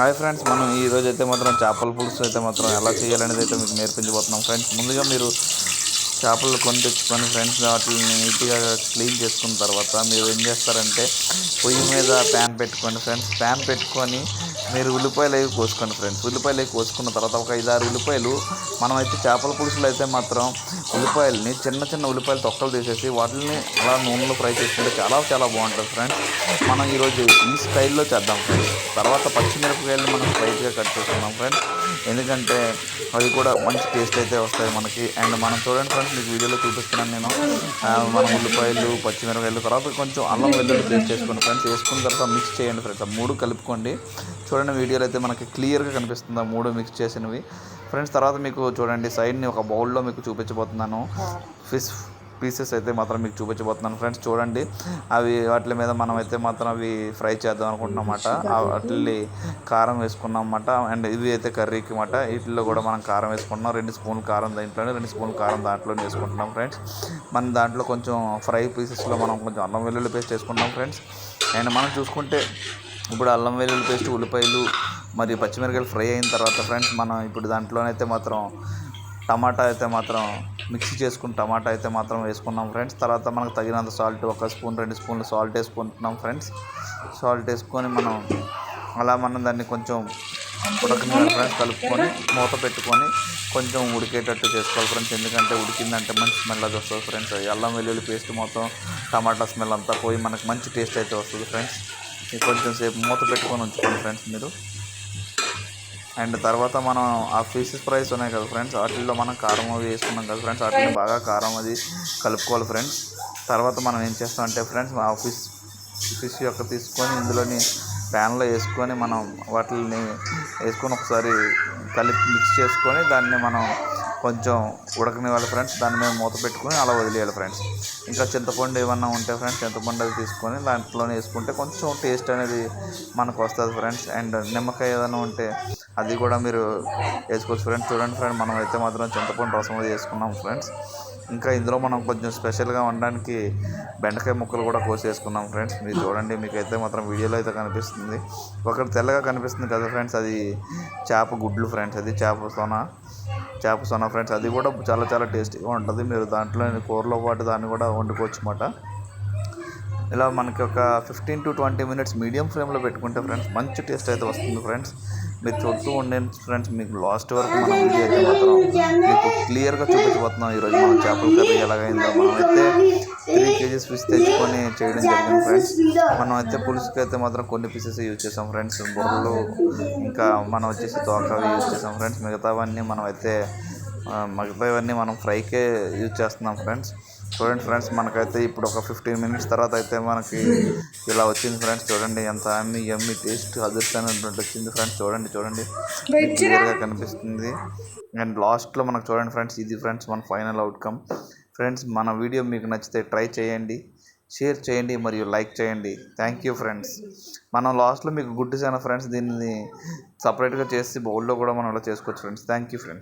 Hi friends మనం ఈ రోజు అయితే మాత్రం చేపల పులుసు అయితే మాత్రం ఎలా చేయాలనేది అయితే మీకు నేర్పించబోతున్నాం. ఫ్రెండ్స్ ముందుగా మీరు చేపలు కొని తెచ్చుకొని ఫ్రెండ్స్ వాటిని నీట్గా క్లీన్ చేసుకున్న తర్వాత మీరు ఏం చేస్తారంటే పొయ్యి మీద ప్యాన్ పెట్టుకోండి. ఫ్రెండ్స్ ప్యాన్ పెట్టుకొని మీరు ఉల్లిపాయలు అవి కోసుకోండి ఫ్రెండ్స్. ఉల్లిపాయలు అవి కోసుకున్న తర్వాత ఒక ఐదారు ఉల్లిపాయలు మనమైతే చేపల పులుసులో అయితే మాత్రం ఉల్లిపాయలని చిన్న చిన్న ఉల్లిపాయలు తొక్కలు తీసేసి వాటిని అలా నూనెలో ఫ్రై చేసుకుంటే చాలా చాలా బాగుంటుంది ఫ్రెండ్స్. మనం ఈరోజు ఈ స్టైల్లో చేద్దాం ఫ్రెండ్స్. తర్వాత పచ్చిమిరపకాయలు మనం స్ట్రైట్గా కట్ చేసుకున్నాం ఫ్రెండ్స్. ఎందుకంటే అవి కూడా మంచి టేస్ట్ అయితే వస్తాయి మనకి. అండ్ మనం చూడండి ఫ్రెండ్స్ మీకు వీడియోలో చూపిస్తున్నాను నేను. మనం ఉల్లిపాయలు పచ్చిమిరపకాయలు తర్వాత కొంచెం అల్లం వెల్లుల్లి పేస్ట్ చేసుకోండి ఫ్రెండ్స్. వేసుకున్న తర్వాత మిక్స్ చేయండి ఫ్రెండ్స్. ఆ మూడు కలుపుకోండి. చూడండి వీడియోలో అయితే మనకి క్లియర్గా కనిపిస్తుంది. ఆ మూడు మిక్స్ చేసినవి. ఫ్రెండ్స్ తర్వాత మీకు చూడండి సైడ్ని ఒక బౌల్లో మీకు చూపించబోతున్నాను. ఫిష్ పీసెస్ అయితే మాత్రం మీకు చూపించబోతున్నాను. ఫ్రెండ్స్ చూడండి అవి వాటి మీద మనం అయితే మాత్రం అవి ఫ్రై చేద్దాం అనుకుంటున్నాం అన్నమాట వాటి కారం వేసుకున్నాం అన్నమాట అండ్ ఇవి అయితే కర్రీకి మాట వీటిల్లో కూడా మనం కారం వేసుకుంటున్నాం. రెండు స్పూన్లు కారం దీంట్లోనే రెండు స్పూన్లు కారం దాంట్లోనే వేసుకుంటున్నాం ఫ్రెండ్స్ మనం దాంట్లో కొంచెం ఫ్రై పీసెస్లో మనం కొంచెం అల్లం వెల్లుల్లి పేస్ట్ వేసుకుంటాం ఫ్రెండ్స్ అండ్ మనం చూసుకుంటే ఇప్పుడు అల్లం వెల్లుల్లి పేస్ట్ ఉల్లిపాయలు మరియు పచ్చిమిరపకాయలు ఫ్రై అయిన తర్వాత ఫ్రెండ్స్ మనం ఇప్పుడు దాంట్లోనైతే మాత్రం టమాటా అయితే మాత్రం మిక్సీ చేసుకుని టమాటా అయితే మాత్రం వేసుకున్నాం ఫ్రెండ్స్. తర్వాత మనకు తగినంత సాల్ట్ ఒక స్పూన్ రెండు స్పూన్లు సాల్ట్ వేసుకుంటున్నాం ఫ్రెండ్స్. సాల్ట్ వేసుకొని మనం అలా మనం దాన్ని కొంచెం ఉడకనివ్వాలి ఫ్రెండ్స్ కలుపుకొని మూత పెట్టుకొని కొంచెం ఉడికేటట్టు చేసుకోవాలి ఫ్రెండ్స్. ఎందుకంటే ఉడికిందంటే మంచి స్మెల్ అది వస్తుంది ఫ్రెండ్స్. అల్లం వెల్లుల్లి పేస్ట్ మొత్తం టమాటా స్మెల్ అంతా పోయి మనకు మంచి టేస్ట్ అయితే వస్తుంది ఫ్రెండ్స్. కొంచెం సేపు మూత పెట్టుకొని ఉంచుకోండి ఫ్రెండ్స్ మీరు. అండ్ తర్వాత మనం ఆ ఫిష్ ఫ్రైస్ ఉన్నాయి కదా ఫ్రెండ్స్ వాటిల్లో మనం కారం అవి వేసుకున్నాం కదా ఫ్రెండ్స్ వాటిని బాగా కారం అది కలుపుకోవాలి ఫ్రెండ్స్. తర్వాత మనం ఏం చేస్తామంటే ఫ్రెండ్స్ ఆ ఫిష్ ఫిష్ యొక్క తీసుకొని ఇందులోని ప్యాన్లో వేసుకొని మనం వాటిని వేసుకొని ఒకసారి కలిపి మిక్స్ చేసుకొని దాన్ని మనం కొంచెం ఉడకనివ్వాలి ఫ్రెండ్స్ దాని మీద మూత పెట్టుకొని అలా వదిలేయాలి ఫ్రెండ్స్ ఇంకా చింతపండు ఏమన్నా ఉంటే ఫ్రెండ్స్ చింతపండు అది తీసుకొని దాంట్లోనే వేసుకుంటే కొంచెం టేస్ట్ అనేది మనకు వస్తుంది ఫ్రెండ్స్ అండ్ నిమ్మకాయ ఏదైనా ఉంటే అది కూడా మీరు వేసుకోవచ్చు ఫ్రెండ్స్ చూడండి ఫ్రెండ్ మనం అయితే మాత్రం చింతపండు రసం అది వేసుకున్నాం ఫ్రెండ్స్ ఇంకా ఇందులో మనం కొంచెం స్పెషల్గా ఉండడానికి బెండకాయ ముక్కలు కూడా కోసి వేసుకున్నాం ఫ్రెండ్స్ మీరు చూడండి మీకు అయితే మాత్రం వీడియోలో అయితే కనిపిస్తుంది. ఒకటి తెల్లగా కనిపిస్తుంది కదా ఫ్రెండ్స్ అది చేప గుడ్లు ఫ్రెండ్స్ అది చేప సోనా చేప సొన ఫ్రెండ్స్ అది కూడా చాలా చాలా టేస్టీగా ఉంటుంది. మీరు దాంట్లో కూరలో పాటు దాన్ని కూడా వండుకోవచ్చు అన్నమాట. ఇలా మనకి ఒక fifteen to twenty minutes medium ఫ్లేమ్లో పెట్టుకుంటే ఫ్రెండ్స్ మంచి టేస్ట్ అయితే వస్తుంది ఫ్రెండ్స్ మీరు చూస్తూ ఉండండి ఫ్రెండ్స్ మీకు లాస్ట్ వరకు మన వీడియో అయితే మాత్రం మీకు క్లియర్గా చూపించబోతున్నాం. ఈరోజు మనం చేపల కర్రీ ఎలాగైందో. మనం అయితే కేజీస్ ఫిష్ తెచ్చుకొని చేయడం జరిగింది ఫ్రెండ్స్ మనం అయితే పులుసుకి అయితే మాత్రం కొన్ని పీసెస్ యూజ్ చేసాం ఫ్రెండ్స్ బుర్రలు ఇంకా మనం వచ్చేసి తోకవి యూజ్ చేసాం ఫ్రెండ్స్ మిగతావన్నీ మనం అయితే మిగతావన్నీ మనం ఫ్రైకే యూజ్ చేస్తున్నాం ఫ్రెండ్స్ చూడండి ఫ్రెండ్స్ మనకైతే ఇప్పుడు ఒక ఫిఫ్టీన్ మినిట్స్ తర్వాత అయితే మనకి ఇలా వచ్చింది ఫ్రెండ్స్ చూడండి ఎంత అమ్మి ఎమ్మి టేస్ట్ అదృష్టమైనటువంటి వచ్చింది ఫ్రెండ్స్ చూడండి చూడండి. క్లియర్గా కనిపిస్తుంది. అండ్ లాస్ట్లో మనకు చూడండి ఫ్రెండ్స్ ఇది ఫ్రెండ్స్ మన ఫైనల్ అవుట్కమ్ ఫ్రెండ్స్ మన వీడియో మీకు నచ్చితే ట్రై చేయండి షేర్ చేయండి మరియు లైక్ చేయండి. థ్యాంక్ యూ ఫ్రెండ్స్ మనం లాస్ట్లో మీకు గుడ్ సేన ఫ్రెండ్స్ దీన్ని సపరేట్గా చేసి బౌల్లో కూడా మనం అలా చేసుకోవచ్చు ఫ్రెండ్స్ థ్యాంక్ యూ ఫ్రెండ్స్